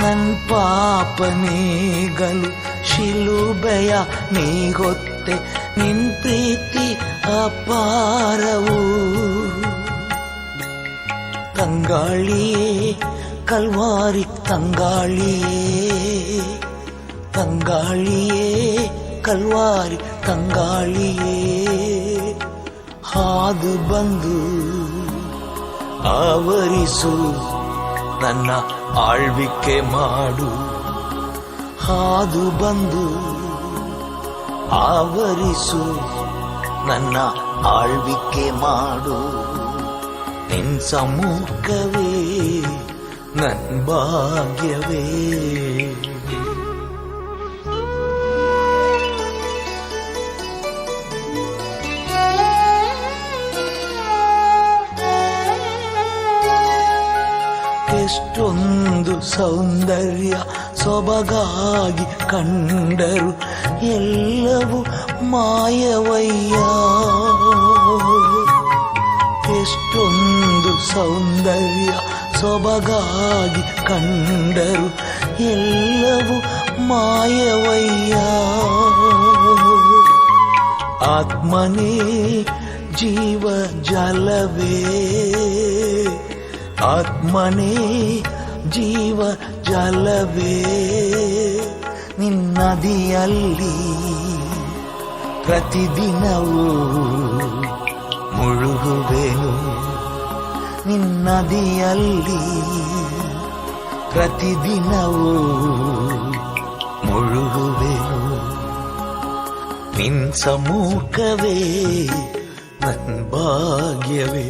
ನನ್ ಪಾಪನೇಗಲು ಶಿಲುಬೆಯ ನೀ ಹೊತ್ತೆ ನಿನ್ ಪ್ರೀತಿ ಅಪಾರವು ತಂಗಾಳಿಯೇ ಕಲ್ವಾರಿ ತಂಗಾಳಿಯೇ ತಂಗಾಳಿಯೇ ಕಲ್ವಾರಿ ತಂಗಾಳಿಯೇ ಹಾದು ಬಂದು ಆವರಿಸು ನನ್ನ ಆಳ್ವಿಕೆ ಮಾಡು ಹಾದು ಬಂದು ಆವರಿಸು ನನ್ನ ಆಳ್ವಿಕೆ ಮಾಡು ನಿನ್ ಸಮ್ಮುಖವೇ ನನ್ ಭಾಗ್ಯವೇ ಎಷ್ಟೊಂದು ಸೌಂದರ್ಯ ಸೊಬಗಾಗಿ ಕಂಡರು ಎಲ್ಲವೂ ಮಾಯವಯ್ಯ. ಎಷ್ಟೊಂದು ಸೌಂದರ್ಯ ಸೊಬಗಾಗಿ ಕಂಡರು ಎಲ್ಲವೂ ಮಾಯವಯ್ಯ. ಆತ್ಮನೇ ಜೀವ ಜಲವೇ. ಆತ್ಮನೇ ಜೀವ ಜಲವೇ. ನಿನ್ನದಿಯಲ್ಲಿ ಪ್ರತಿದಿನವೂ ಮುಳುಗುವೆನು. ನಿನ್ನದಿಯಲ್ಲಿ ಪ್ರತಿದಿನವೂ ಮುಳುಗುವೆನು. ನಿನ್ ಸಮೂಕವೇ ನನ್ ಭಾಗ್ಯವೇ.